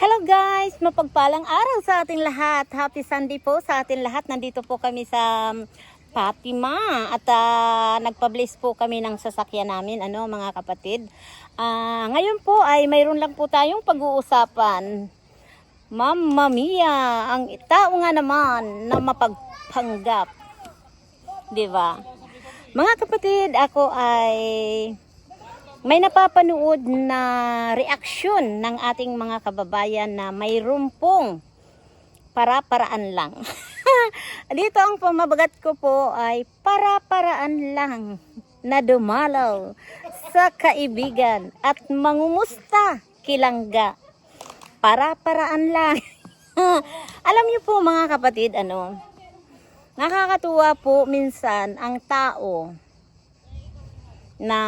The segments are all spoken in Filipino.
Hello guys! Mapagpalang araw sa ating lahat. Happy Sunday po sa ating lahat. Nandito po kami sa um, Fatima at ah, nagpa-bless po kami ng sasakyan namin, ano mga kapatid. Ah, ngayon po ay mayroon lang po tayong pag-uusapan. Mamma mia, ang tao nga naman na mapagpanggap. 'Di ba? Mga kapatid, ako ay may napapanood na reaksyon ng ating mga kababayan na mayroon pong para-paraan lang. Dito ang pamabagat ko po ay para-paraan lang na dumalaw sa kaibigan at mangumusta kilangga. Para-paraan lang. Alam niyo po mga kapatid, ano, nakakatuwa po minsan ang tao na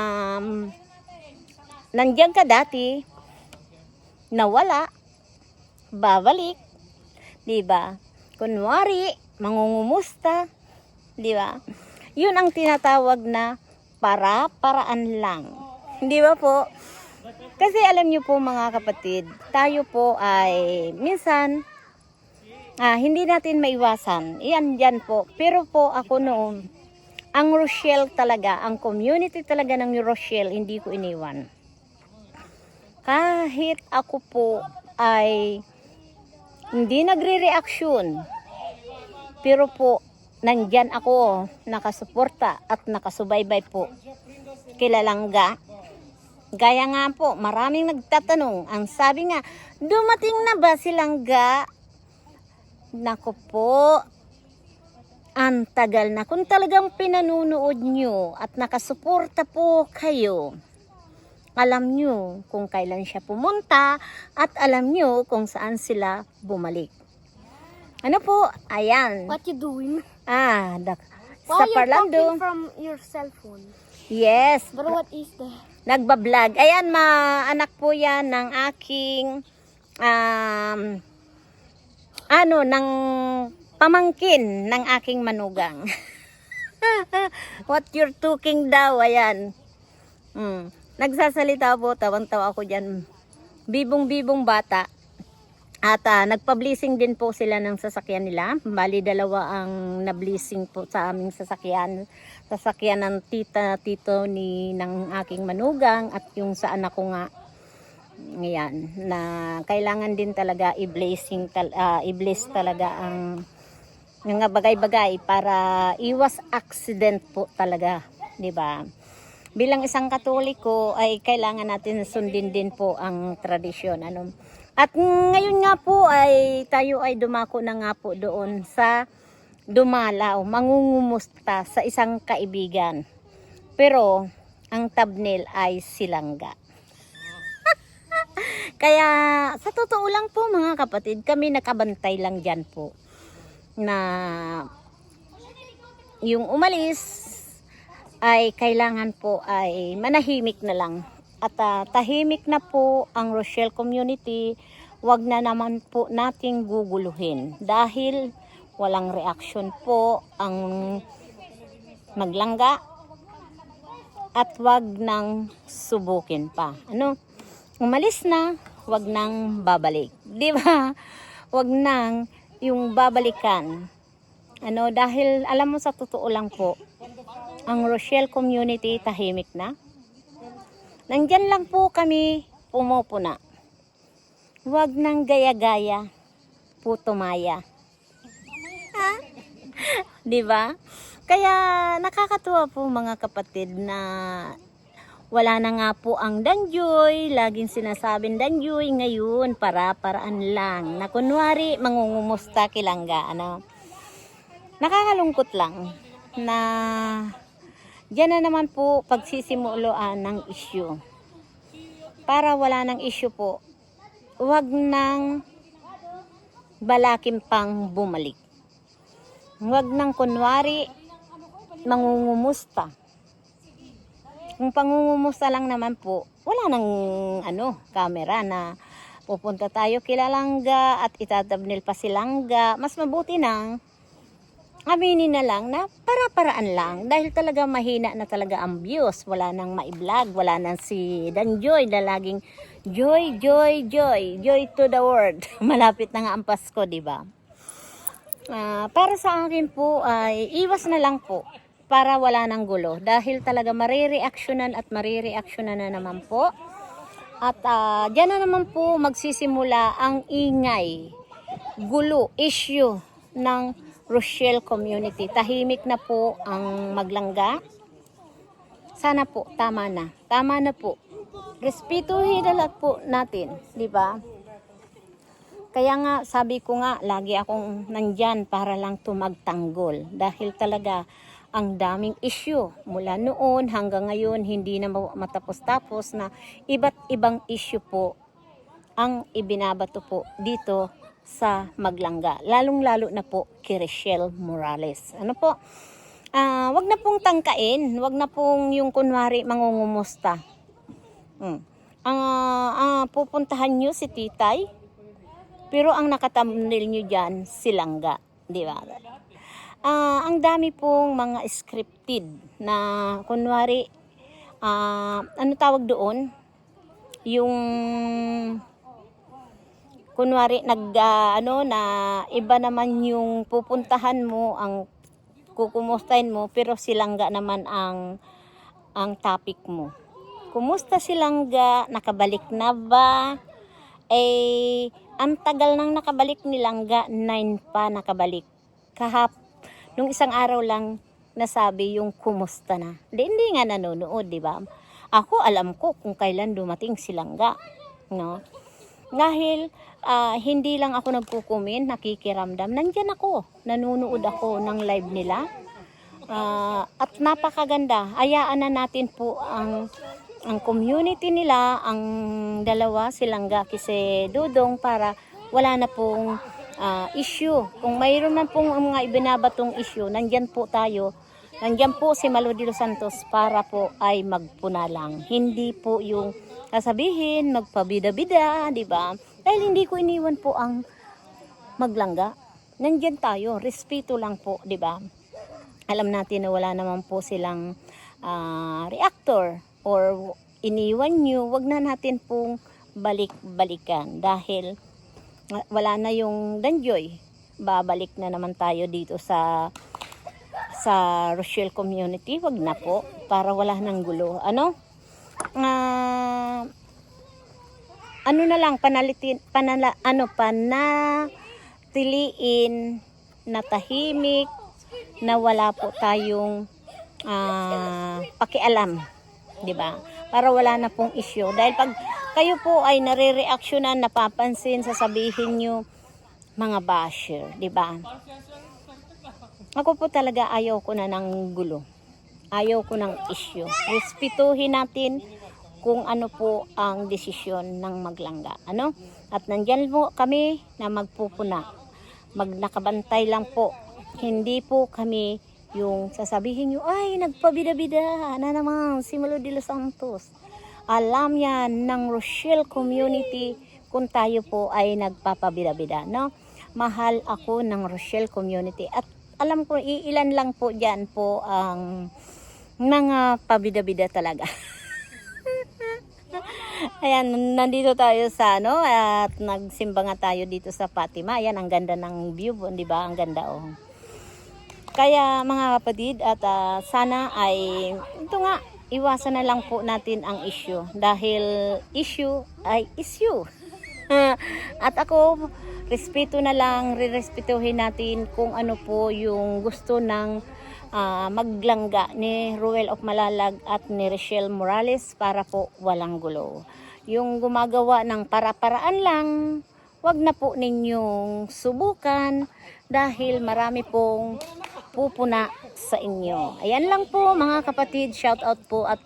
nandiyan ka dati, nawala, babalik, di ba? Kunwari, mangungumusta, di ba? Yun ang tinatawag na para-paraan lang. Di ba po? Kasi alam niyo po mga kapatid, tayo po ay minsan ah, hindi natin maiwasan. Iyan dyan po. Pero po ako noon, ang Rochelle talaga, ang community talaga ng Rochelle, hindi ko iniwan kahit ako po ay hindi nagre-reaksyon, pero po, nandyan ako, nakasuporta at nakasubaybay po. Kilalangga. Gaya nga po, maraming nagtatanong. Ang sabi nga, dumating na ba silang ga? Nako po, ang tagal na. Kung talagang pinanunood nyo at nakasuporta po kayo, alam nyo kung kailan siya pumunta at alam nyo kung saan sila bumalik. Ano po? Ayan. What you doing? Ah, dak- Why sa you Parlando. talking from your cell phone? Yes. But what is that? Nagbablog. Ayan, ma anak po yan ng aking um, ano, ng pamangkin ng aking manugang. What you're talking daw, ayan. Mm. Nagsasalita po, tawang-tawa ako dyan. Bibong-bibong bata. At ah, nagpa-blessing din po sila ng sasakyan nila. Bali, dalawa ang na-blessing po sa aming sasakyan. Sasakyan ng tita, tito ni ng aking manugang at yung sa anak ko nga. Ngayon, na kailangan din talaga i-blessing, tal- ah, i-bless talaga ang mga bagay-bagay para iwas accident po talaga, 'di ba? Bilang isang Katoliko ay kailangan natin sundin din po ang tradisyon ano. At ngayon nga po ay tayo ay dumako na nga po doon sa dumalaw, mangungumusta sa isang kaibigan. Pero ang thumbnail ay silangga. Kaya sa totoo lang po mga kapatid, kami nakabantay lang dyan po na yung umalis ay kailangan po ay manahimik na lang. At ah, tahimik na po ang Rochelle community, wag na naman po nating guguluhin dahil walang reaksyon po ang maglangga at wag nang subukin pa. Ano? Umalis na, wag nang babalik. 'Di ba? Wag nang yung babalikan. Ano, dahil alam mo sa totoo lang po, ang Rochelle community tahimik na. Nandyan lang po kami pumupuna. Huwag nang gaya-gaya, puto maya. Ha? 'Di ba? Kaya nakakatuwa po mga kapatid na wala na nga po ang danjoy, laging sinasabing danjoy ngayon para paraan lang. Na kunwari mangungumusta kilangga ano. Nakakalungkot lang na Diyan na naman po pagsisimuloan ng issue. Para wala ng issue po, huwag nang balakin pang bumalik. Huwag nang kunwari mangungumusta. Kung pangungumusta lang naman po, wala nang ano, camera na pupunta tayo kila Langga at itatabnil pa si Langga. Mas mabuti nang aminin na lang na para-paraan lang dahil talaga mahina na talaga ang views. Wala nang ma-vlog, wala nang si Danjoy na laging Joy, joy, joy. Joy to the world. Malapit na nga ang Pasko, di ba? Ah, para sa akin po ay iwas na lang po para wala nang gulo dahil talaga marireaksyonan at marireaksyonan na naman po at ah, diyan na naman po magsisimula ang ingay gulo issue ng Rochelle community tahimik na po ang maglangga sana po tama na tama na po respetuhin na lang po natin di ba kaya nga, sabi ko nga, lagi akong nandyan para lang tumagtanggol. Dahil talaga, ang daming issue. Mula noon hanggang ngayon, hindi na ma- matapos-tapos na iba't ibang issue po ang ibinabato po dito sa Maglangga. Lalong-lalo na po kay Rachel Morales. Ano po? Ah, wag na pong tangkain. Wag na pong yung kunwari mangungumusta. Hmm. Ang ah, pupuntahan nyo si Titay, pero ang nakatamnil nyo dyan, silangga. Di ba? Ah, ang dami pong mga scripted na kunwari, ah, ano tawag doon? Yung kunwari nag ah, ano na iba naman yung pupuntahan mo ang kukumustahin mo pero silangga naman ang ang topic mo. Kumusta silangga? Nakabalik na ba? eh, ang tagal nang nakabalik ni Langga, 9 pa nakabalik. Kahap, nung isang araw lang nasabi yung kumusta na. Di, hindi nga nanonood, di ba? Ako, alam ko kung kailan dumating si Langga. No? Dahil, ah, hindi lang ako nagkukumin, nakikiramdam. Nandyan ako, nanonood ako ng live nila. Ah, at napakaganda. Hayaan na natin po ang ang community nila, ang dalawa, silang Gaki si Dudong para wala na pong ah, issue. Kung mayroon man pong mga ibinabatong issue, nandyan po tayo. Nandyan po si Malo de los Santos para po ay magpuna lang. Hindi po yung sasabihin, magpabida-bida, di ba? Dahil hindi ko iniwan po ang maglangga. Nandyan tayo, respeto lang po, di ba? alam natin na wala naman po silang ah, reactor or iniwan nyo, wag na natin pong balik-balikan dahil ah, wala na yung danjoy. Babalik na naman tayo dito sa sa Rochelle community, wag na po para wala nang gulo. Ano? Ah, ano na lang panalitin panala ano panatiliin na tahimik na wala po tayong ah, pakialam, 'di ba? Para wala na pong issue dahil pag kayo po ay nare-reactionan, napapansin, sasabihin nyo mga basher, 'di ba? Ako po talaga ayaw ko na ng gulo. Ayaw ko ng issue. Respetuhin natin kung ano po ang desisyon ng maglangga. Ano? At nandyan po kami na magpupuna. Magnakabantay lang po. Hindi po kami yung sasabihin nyo, ay, nagpabida-bida na naman si Malo de los Santos. Alam yan ng Rochelle community kung tayo po ay nagpapabida-bida. No? Mahal ako ng Rochelle community. At alam ko, iilan lang po dyan po ang mga pabida-bida talaga. Ayan, nandito tayo sa ano at nagsimba nga tayo dito sa Fatima. Ayan, ang ganda ng view, di ba? Ang ganda oh. Kaya mga kapatid at ah, sana ay ito nga iwasan na lang po natin ang issue dahil issue ay issue. at ako respeto na lang, rirespetuhin natin kung ano po yung gusto ng ah, maglangga ni Ruel of Malalag at ni Rochelle Morales para po walang gulo. Yung gumagawa ng para-paraan lang, wag na po ninyong subukan dahil marami pong pupuna sa inyo. Ayan lang po mga kapatid, shout out po at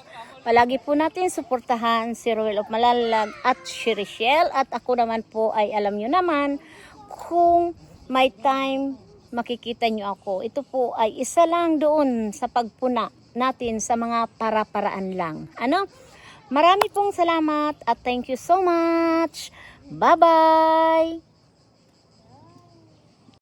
palagi po natin suportahan si Royal of Malalag at si Richelle at ako naman po ay alam nyo naman kung may time makikita nyo ako. Ito po ay isa lang doon sa pagpuna natin sa mga para-paraan lang. Ano? Marami pong salamat at thank you so much. Bye-bye!